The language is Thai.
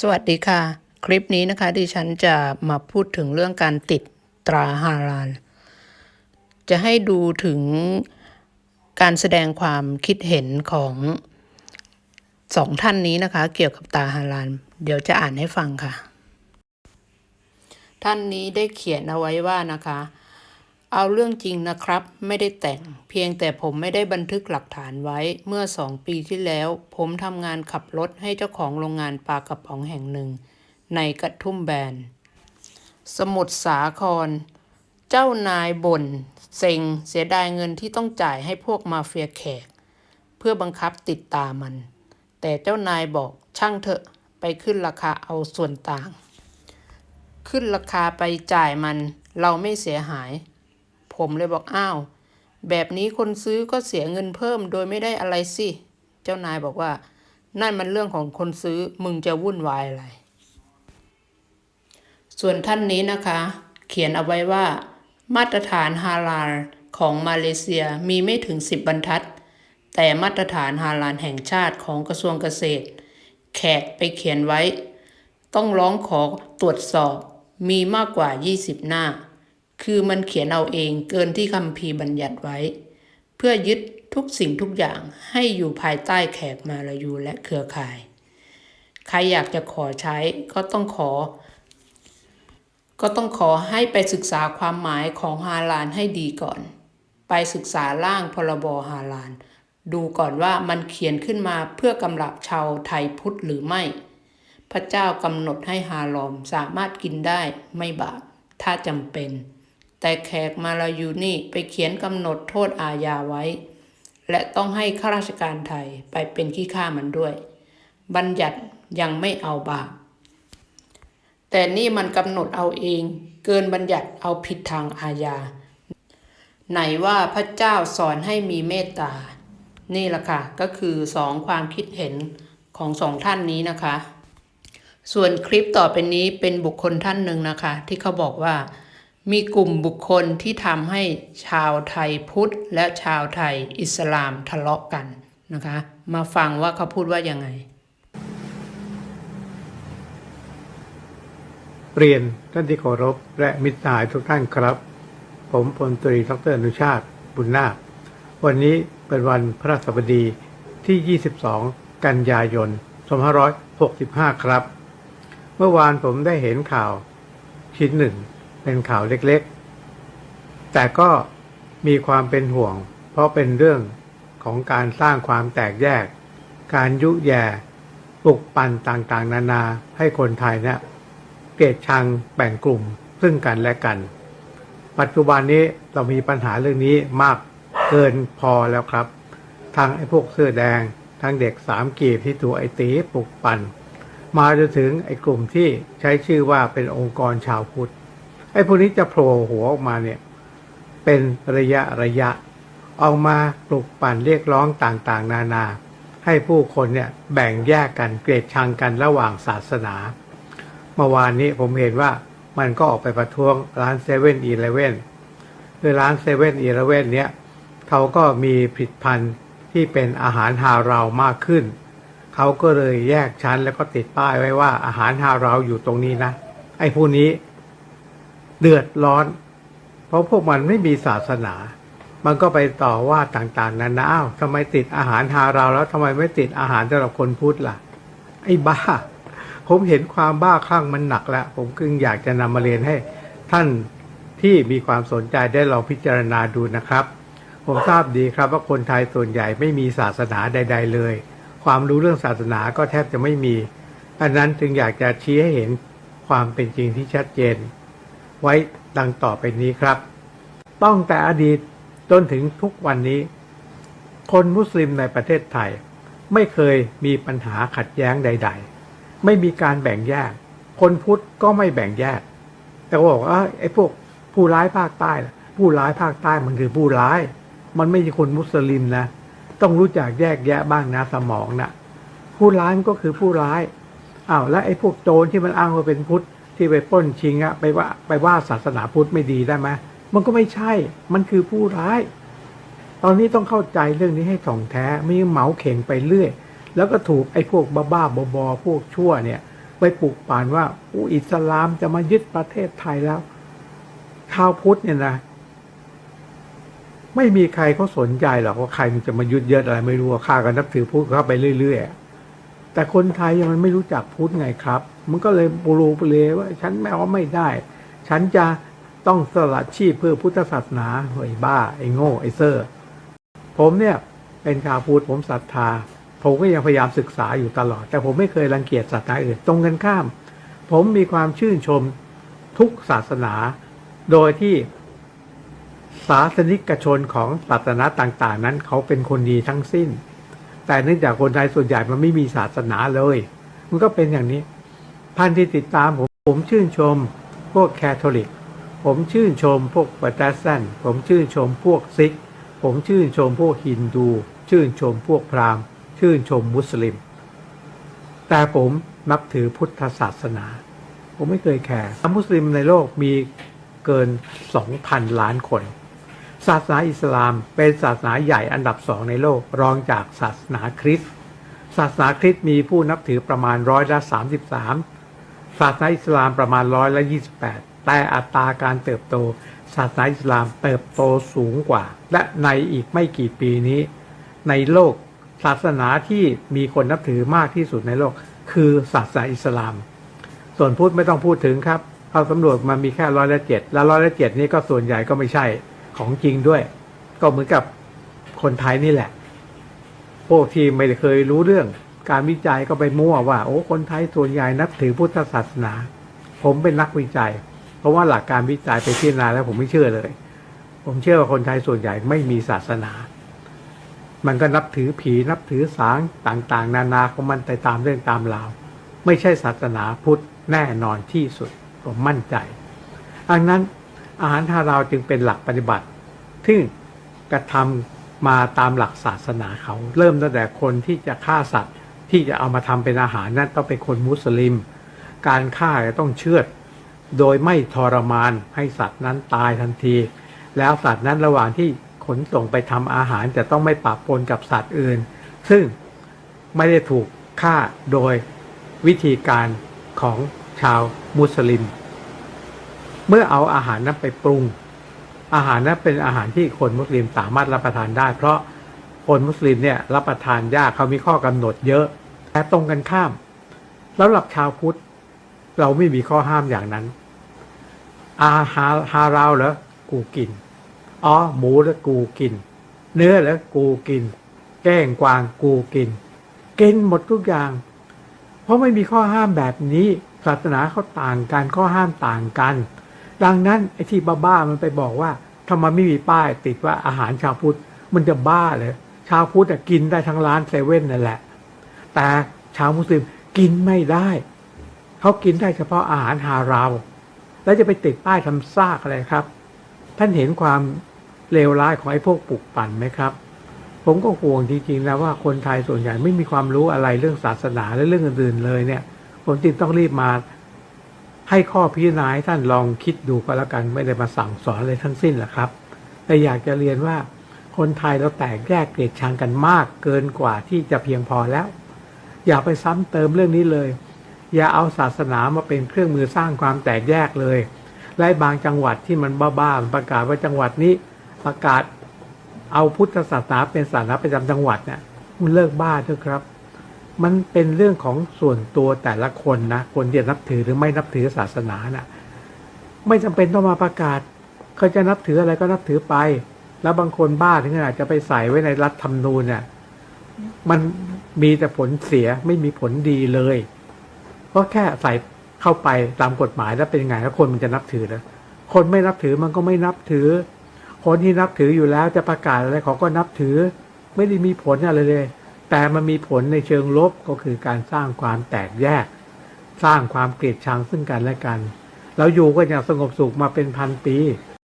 สวัสดีค่ะ คลิปนี้นะคะดิฉันจะมาพูดถึงเรื่องการติดตราฮาลาลจะให้ดูถึงการแสดงความคิดเห็นของสองท่านนี้นะคะ เกี่ยวกับตาฮาลาลเดี๋ยวจะอ่านให้ฟังค่ะ ท่านนี้ได้เขียนเอาไว้ว่านะคะ เอาเรื่องจริงนะครับ ไม่ได้แต่ง เพียงแต่ผมไม่ได้บันทึกหลักฐานไว้เมื่อสองปีที่แล้ว ผมทำงานขับรถให้เจ้าของโรงงานปลากระป๋องแห่งหนึ่ง ในกระทุ่มแบน สมุทรสาคร เจ้านายบ่นเซ็งเสียดายเงินที่ต้องจ่ายให้พวกมาเฟียแขก เพื่อบังคับติดตามมัน แต่เจ้านายบอกช่างเถอะไปขึ้นราคาเอาส่วนต่าง ขึ้นราคาไปจ่ายมันเราไม่เสียหาย ผมเลยบอกอ้าว แบบนี้คนซื้อก็เสียเงินเพิ่มโดยไม่ได้อะไรสิ เจ้านายบอกว่า นั่นมันเรื่องของคนซื้อมึงจะวุ่นวายอะไร ส่วนท่านนี้นะคะ เขียนเอาไว้ว่า มาตรฐานฮาลาลของมาเลเซียมีไม่ถึง 10 บรรทัด แต่มาตรฐานฮาลาลแห่งชาติของกระทรวงเกษตร แขกไปเขียนไว้ ต้องร้องขอตรวจสอบมีมากกว่า 20 หน้า คือมันเขียนเอาเองเกินที่คัมภีบัญญัติไว้ เพื่อยึดทุกสิ่งทุกอย่างให้อยู่ภายใต้แขกมาลายูและเครือข่าย ใครอยากจะขอใช้ก็ต้องขอ ก็ต้องขอให้ไปศึกษาความหมายของฮาลาลให้ดีก่อน ไปศึกษาร่างพรบฮาลาลดูก่อนว่ามันเขียนขึ้นมาเพื่อกำลับชาวไทยพุทธหรือไม่ พระเจ้ากำหนดให้ฮาลอมสามารถกินได้ไม่บาปถ้าจำเป็น แต่แขกมาลายูนี่ไปเขียนกำหนดโทษอาญาไว้ และต้องให้ข้าราชการไทยไปเป็นขี้ข้ามันด้วย บัญญัติยังไม่เอาบาปแต่นี่มันกำหนดเอาเอง เกินบัญญัติเอาผิดทางอาญา ไหนว่าพระเจ้าสอนให้มีเมตตา นี่ละค่ะ ก็คือสองความคิดเห็นของสองท่านนี้นะคะ ส่วนคลิปต่อไปนี้เป็นบุคคลท่านหนึ่งนะคะ ที่เขาบอกว่า มีกลุ่มบุคคลที่ทำให้ชาวไทยพุทธและชาวไทยอิสลามทะเลาะกันนะคะ มาฟังว่าเขาพูดว่ายังไง เรียนท่านที่เคารพและมิตรสหายทุกท่านครับ ผมพลตรีดรอนุชาติบุญนาควันนี้เป็นวันพระสบดีที่ 22 กันยายน 2565 ครับ เมื่อวานผมได้เห็นข่าวชิ้นหนึ่ง เป็นข่าวเล็กๆ แต่ก็มีความเป็นห่วง เพราะเป็นเรื่องของการสร้างความแตกแยก การยุแย่ปลุกปั่นต่างๆ นานาให้คนไทยเนี่ยเกลียดชังแบ่งกลุ่มซึ่งกันและกัน ปัจจุบันนี้เรามีปัญหาเรื่องนี้มากเกินพอแล้วครับ ทั้งไอ้พวกเสื้อแดง ทั้งเด็กสามกีบที่ถูกไอ้ตีปลุกปั่น มาจนถึงไอ้กลุ่มที่ใช้ชื่อว่าเป็นองค์กรชาวพุทธ อ้พวกนี้จะโผล่หัวออกมาเนี่ย เป็นระยะระยะออกมาปลุกปั่นเรียกร้องต่างๆ นานา ให้ผู้คนเนี่ยแบ่งแยกกันเกลียดชังกันระหว่างศาสนา เมื่อวานนี้ผมเห็นว่ามันก็ออกไปประท้วงร้านเซเว่นอีเลเว่นคือร้านเซเว่นอีเลเว่นเนี้ยเขาก็มีผลิตภัณฑ์ที่เป็นอาหารฮารามากขึ้น เขาก็เลยแยกชั้นแล้วก็ติดป้ายไว้ว่าอาหารฮาราอยู่ตรงนี้นะ ไอ้ผู้นี้ เดือดร้อน เพราะพวกมันไม่มีศาสนา มันก็ไปต่อว่าต่างๆนานาอ้าวทำไมติดอาหารฮาราแล้วทำไมไม่ติดอาหารสำหรับคนพุทธล่ะ ไอ้บ้า ผมเห็นความบ้าคลั่งมันหนักแล้ว ผมจึงอยากจะนำมาเรียนให้ ท่านที่มีความสนใจได้ลองพิจารณาดูนะครับ ผมทราบดีครับว่าคนไทยส่วนใหญ่ไม่มีศาสนาใด ๆ เลย ความรู้เรื่องศาสนาก็แทบจะไม่มีอันนั้นจึงอยากจะชี้ให้เห็นความเป็นจริงที่ชัดเจน ไว้ดังต่อไปนี้ครับ ต้องแต่อดีตจนถึงทุกวันนี้ คนมุสลิมในประเทศไทย ไม่เคยมีปัญหาขัดแย้งใด ๆ ไม่มีการแบ่งแยก คนพุทธก็ไม่แบ่งแยก แต่บอกว่าไอ้พวกผู้ร้ายภาคใต้ ผู้ร้ายภาคใต้มันคือผู้ร้าย มันไม่ใช่คนมุสลิมนะ ต้องรู้จักแยกแยะบ้างนะสมองนะผู้ร้ายก็คือผู้ร้ายอ้าวแล้วไอ้พวกโจรที่มันอ้างว่าเป็นพุทธ ที่ไปป้นชิงอะไปว่าไปว่าศาสนาพุทธไม่ดีได้ไหมมันก็ไม่ใช่ มันคือผู้ร้าย ตอนนี้ต้องเข้าใจเรื่องนี้ให้ถ่องแท้ไม่เหมาเข่งไปเรื่อย แล้วก็ถูกไอ้พวกบ้าๆบอๆพวกชั่วเนี่ย ไปปลุกป่านว่าอู้อิสลามจะมายึดประเทศไทยแล้วชาวพุทธเนี่ยนะไม่มีใครเขาสนใจหรอกว่าใครมันจะมายึดเยอะอะไร ไม่รู้ว่าข้าก็นับถือพุทธเข้าไปเรื่อยๆแต่คนไทยยังมันไม่รู้จักพุทธไงครับ มันก็เลยปูรูปเลว่าฉันไม่เอาไม่ได้ ฉันจะต้องสละชีพเพื่อพุทธศาสนาไอ้บ้า ไอ้โง่ไอ้เซอร์ ผมเนี่ยเป็นชาวพุทธผมศรัทธา ผมก็ยังพยายามศึกษาอยู่ตลอด แต่ผมไม่เคยรังเกียจศาสนาอื่นตรงกันข้าม ผมมีความชื่นชมทุกศาสนา โดยที่ศาสนิกชนของศาสนาต่างๆ นั้นเขาเป็นคนดีทั้งสิ้น แต่เนื่องจากคนไทยส่วนใหญ่มันไม่มีศาสนาเลย มันก็เป็นอย่างนี้ ท่านที่ติดตามผมผมชื่นชมพวกแคทอลิก ผมชื่นชมพวกโปรเตสแตนต์ผมชื่นชมพวกซิก ผมชื่นชมพวกฮินดู ชื่นชมพวกพราหมณ์ ชื่นชมมุสลิม แต่ผมนับถือพุทธศาสนา ผมไม่เคยแคร์มุสลิมในโลกมีเกิน 2,000 ล้านคน ศาสนาอิสลามเป็นศาสนาใหญ่อันดับสองในโลกรองจากศาสนาคริสต์ศาสนาคริสต์มีผู้นับถือประมาณร้อยละ33 ศาสนาอิสลามประมาณร้อยละ28แปดแต่อัตราการเติบโต ศาสนาอิสลามเติบโตสูงกว่า และในอีกไม่กี่ปีนี้ ในโลกศาสนาที่มีคนนับถือมากที่สุดในโลก คือศาสนาอิสลาม ส่วนพุทธไม่ต้องพูดถึงครับเขาสำรวจมามีแค่ร้อยละเจ็ดแล้วร้อยละเจ็ดนี้ก็ส่วนใหญ่ก็ไม่ใช่ของจริงด้วย ก็เหมือนกับคนไทยนี่แหละ พวกที่ไม่เคยรู้เรื่อง การวิจัยก็ไปมั่วว่า โอ้คนไทยส่วนใหญ่นับถือพุทธศาสนา ผมเป็นนักวิจัย เพราะว่าหลักการวิจัยไปพิจารณาแล้วผมไม่เชื่อเลย ผมเชื่อว่าคนไทยส่วนใหญ่ไม่มีศาสนา มันก็นับถือผีนับถือสางต่างๆ นานาของมันไปตามเรื่องตามราว ไม่ใช่ศาสนาพุทธแน่นอนที่สุด ผมมั่นใจดังนั้นอาหารฮาลาลจึงเป็นหลักปฏิบัติที่กระทำมาตามหลักศาสนาเขา เริ่มตั้งแต่คนที่จะฆ่าสัตว์ ที่จะเอามาทำเป็นอาหารนั้นต้องเป็นคนมุสลิม การฆ่าจะต้องเชือด โดยไม่ทรมานให้สัตว์นั้นตายทันที แล้วสัตว์นั้นระหว่างที่ขนส่งไปทำอาหารจะต้องไม่ปะปนกับสัตว์อื่น ซึ่งไม่ได้ถูกฆ่าโดยวิธีการของชาวมุสลิม เมื่อเอาอาหารนั้นไปปรุง อาหารนั้นเป็นอาหารที่คนมุสลิมสามารถรับประทานได้ เพราะ คนมุสลิมเนี่ยรับประทานยากเขามีข้อกำหนดเยอะแต่ตรงกันข้ามแล้วหลับชาวพุทธ เราไม่มีข้อห้ามอย่างนั้น อาหารฮาราวเหรอกูกินอ๋อหมูแล้วกูกิน เนื้อแล้วกูกิน แก้งกวางกูกินกินหมดทุกอย่าง เพราะไม่มีข้อห้ามแบบนี้ศาสนาเขาต่างกันข้อห้ามต่างกัน ดังนั้นไอ้ที่บ้าๆมันไปบอกว่าทำไมไม่มีป้ายติดว่าอาหารชาวพุทธมันจะบ้าเลย ชาวพุทธกินได้ทั้งร้านเซเว่นนั่นแหละ แต่ชาวมุสลิมกินไม่ได้ เขากินได้เฉพาะอาหารฮาราวแล้วจะไปติดป้ายทำซากอะไรครับ ท่านเห็นความเลวร้ายของไอ้พวกปลุกปั่นไหมครับ ผมก็ห่วงจริงๆแล้วว่าคนไทยส่วนใหญ่ไม่มีความรู้อะไรเรื่องศาสนาและเรื่องอื่นๆเลยเนี่ย ผมจึงต้องรีบมาให้ข้อพิจารณาให้ท่านลองคิดดูก็แล้วกันไม่ได้มาสั่งสอนอะไรทั้งสิ้นแหละครับ แต่อยากจะเรียนว่า คนไทยเราแตกแยกเกลียดชังกันมากเกินกว่าที่จะเพียงพอแล้ว อย่าไปซ้ำเติมเรื่องนี้เลย อย่าเอาศาสนามาเป็นเครื่องมือสร้างความแตกแยกเลยและบางจังหวัดที่มันบ้าๆประกาศว่าจังหวัดนี้ประกาศเอาพุทธศาสนาเป็นศาสนาประจำจังหวัดเนี่ยมันเลิกบ้าเถอะครับ มันเป็นเรื่องของส่วนตัวแต่ละคนนะคนที่นับถือหรือไม่นับถือศาสนาน่ะ ไม่จำเป็นต้องมาประกาศเขาจะนับถืออะไรก็นับถือไป แล้วบางคนบ้าถึงขนาดจะไปใส่ไว้ในรัฐธรรมนูญเนี่ยมันมีแต่ผลเสียไม่มีผลดีเลยเพราะแค่ใส่เข้าไปตามกฎหมายแล้วเป็นไงแล้วคนมันจะนับถือแล้วคนไม่นับถือมันก็ไม่นับถือ คนที่นับถืออยู่แล้วจะประกาศอะไรเขาก็นับถือ ไม่ได้มีผลอะไรเลย แต่มันมีผลในเชิงลบก็คือการสร้างความแตกแยก สร้างความเกลียดชังซึ่งกันและกันเราอยู่กันอย่างสงบสุขมาเป็นพันปี